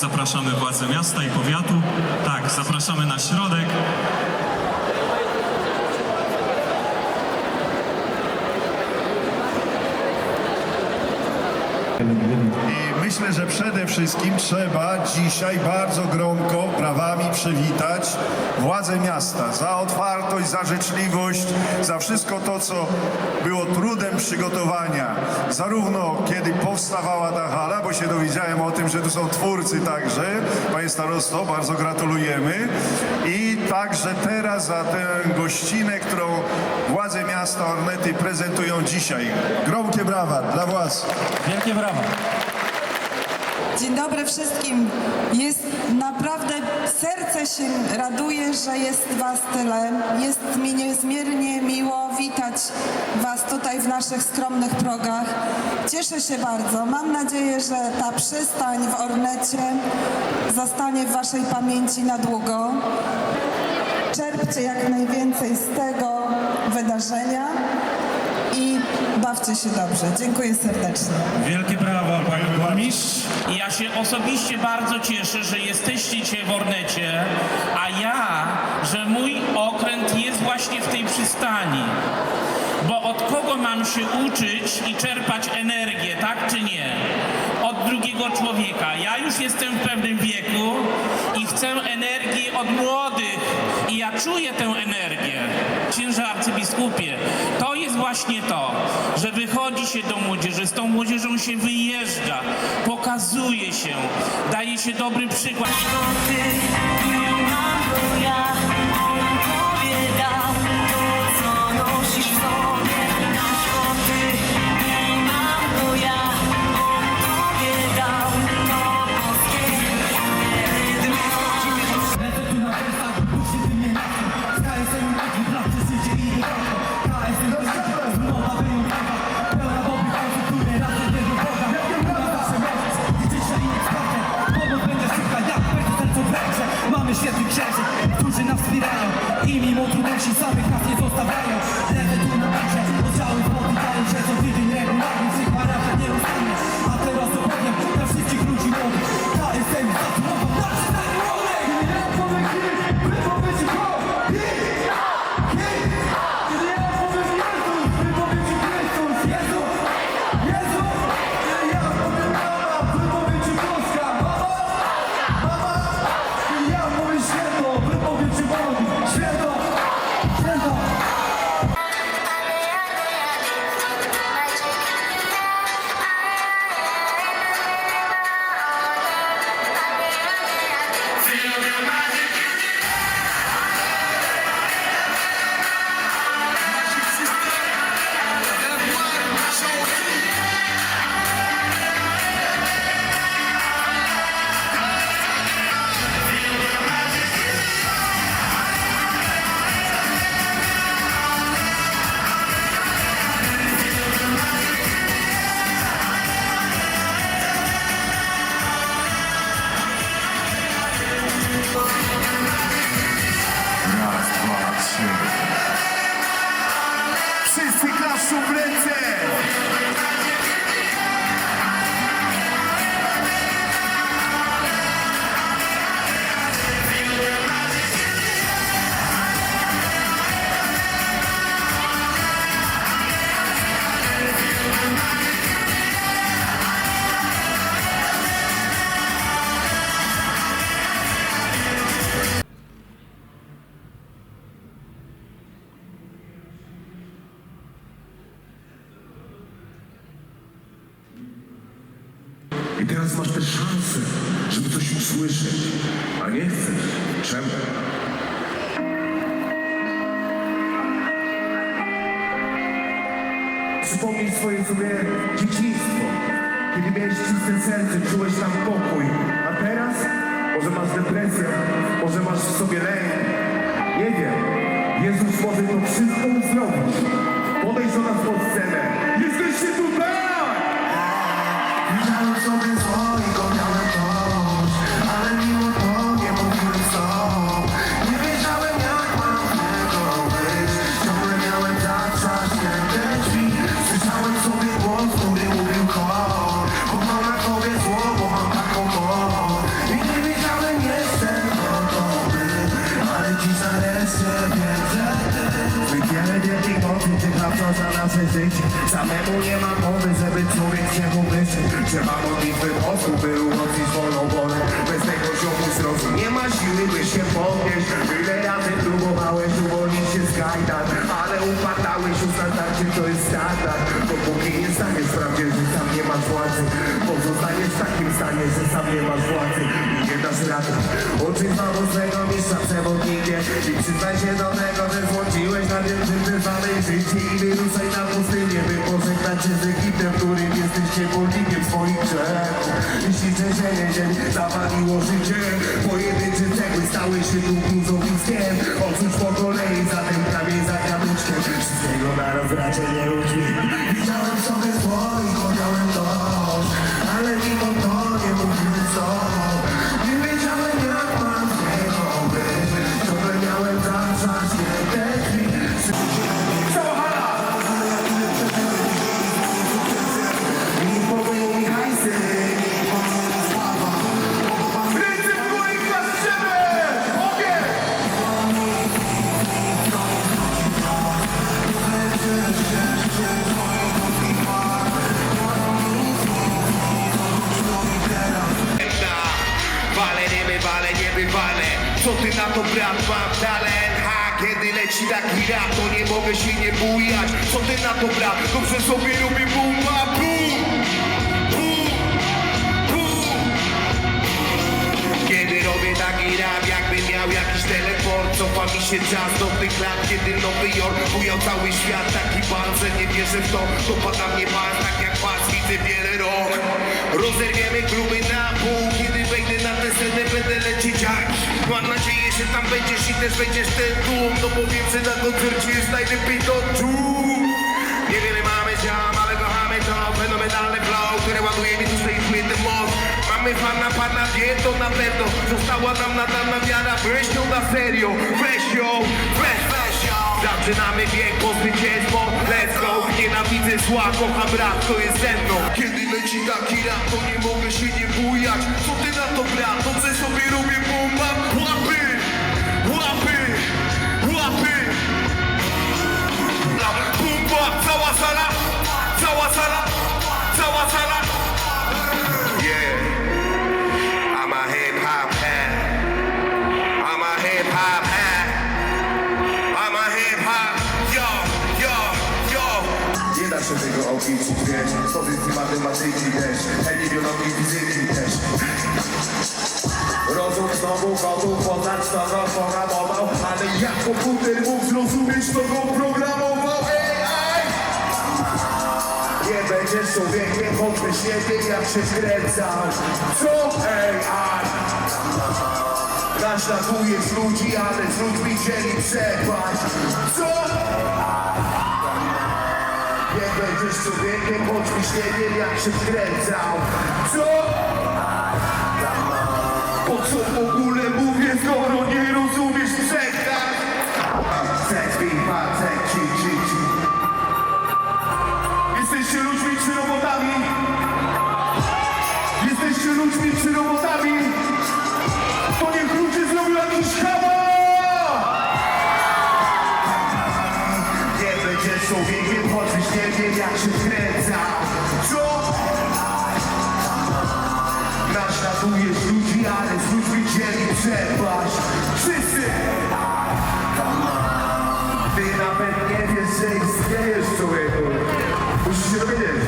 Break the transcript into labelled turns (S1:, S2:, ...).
S1: Zapraszamy władze miasta i powiatu. Tak, zapraszamy na środek.
S2: I myślę, że przede wszystkim trzeba dzisiaj bardzo gromko brawami przywitać władze miasta za otwartość, za życzliwość, za wszystko to, co było trudem przygotowania. Zarówno kiedy powstawała ta hala, bo się dowiedziałem o tym, że tu są twórcy także. Panie starosto, bardzo gratulujemy. I także teraz za tę gościnę, którą władze miasta Ornety prezentują dzisiaj. Gromkie brawa dla władz.
S3: Wielkie brawa.
S4: Dzień dobry wszystkim. Jest naprawdę, serce się raduje, że jest Was tyle. Jest mi niezmiernie miło witać Was tutaj w naszych skromnych progach. Cieszę się bardzo. Mam nadzieję, że ta przystań w Ornecie zostanie w Waszej pamięci na długo. Czerpcie jak najwięcej z tego wydarzenia bawcie się dobrze. Dziękuję serdecznie.
S3: Wielkie brawa, panie burmistrz.
S5: Ja się osobiście bardzo cieszę, że jesteście dzisiaj w Ornecie, a ja, że mój okręt jest właśnie w tej przystani. Bo od kogo mam się uczyć i czerpać energię, tak czy nie? Od drugiego człowieka. Ja już jestem w pewnym wieku chcę energii od młodych. I ja czuję tę energię. Księże arcybiskupie, to jest właśnie to, że wychodzi się do młodzieży, z tą młodzieżą się wyjeżdża, pokazuje się, daje się dobry przykład.
S2: Wszyscy
S6: usłyszeć, a nie chcesz. Czemu? Przypomnij swoje sobie dzieciństwo, kiedy miałeś czyste serce, czułeś tam pokój, a teraz może masz depresję, może masz w sobie lęk. Nie wiem, Jezus może to wszystko uzdrowić. Podejdź do nas pod scenę. Jesteście tutaj!
S7: Widziałem sobie zło i go
S6: Alan, you ma mowy, żeby człowiek się pomyśleć Trzeba modlitwy osób, by umocnić wolną wolę. Bez tego ziomu zrozum nie ma siły, by się podnieść. Tyle razy próbowałeś uwolnić się z kajdan Ale upadałeś już na to jest standard. Dopóki nie staniesz prawdzie, że sam nie masz władzy. Pozostaniesz w takim stanie, że sam nie masz władzy Rady Uczyń famoznego mistrza przewodnikiem I przyznaj się do tego, że złączyłeś na tym czym wyzwalej życie I wyruszaj na pustynię, by pożegnać się z Egiptem Którym jesteś niewolnikiem swoich grzechów Jeśli trzęsienie ziemi zawaliło życie. Pojedyncze cegły stały się tu gruzowiskiem Odrzuć po kolei, zatem kamień za kamyczkiem Wszystkiego naraz raczej nie mam
S7: talent kiedy leci taki rap, to nie mogę się nie bujać. Co ty na to brat, dobrze sobie robię bum, bam, bum Bum, bum Kiedy robię taki rap, jakbym miał jakiś teleport Cofa mi się czas do tych lat, kiedy Nowy Jork cały świat. Taki pan, że nie wierzę w to, dopada mnie pan Tak jak was widzę wiele rok. Rozerwiemy kluby na pół Kiedy wejdę na tę scenę, będę lecieć jak Że tam będziesz i też będziesz ten tłum. No bo wiem, że na koncercie jest najlepiej to tu Niewiele mamy ziom, ale kochamy to Fenomenalne flow, które ładuje mi tu swoich ten moc Mamy fana, pana wie to na pewno. Została nam nadana wiara, weź ją na serio. Weź ją, weź, weź ją. Zaczynamy bieg po zwycięstwo, let's go. Nienawidzę zła, kocham rap, to jest ze mną. Kiedy leci taki rap, to nie mogę się nie bujać
S6: matematyki też Chemii, biologii, fizyki też. Rozum znowu gotów poznać to go programował Ale jak komputer mógł zrozumieć to go programował AI Nie będziesz człowiekiem, choćbyś nie wiem jak się wkręcał Co AI Naśladujesz ludzi, ale z ludźmi chcieli przepaść. Co będziesz człowiekiem, choćbyś nie wiem jak się wkręcał Co? Po co w ogóle mówię, skoro są biegiem, choćbyś nie wiem jak się wkręcał Co? Naśladujesz ludzi, ale z ludźmi dzieli przepaść Wszyscy! Ty nawet nie wiesz, że istniejesz człowieku Musisz się dowiedzieć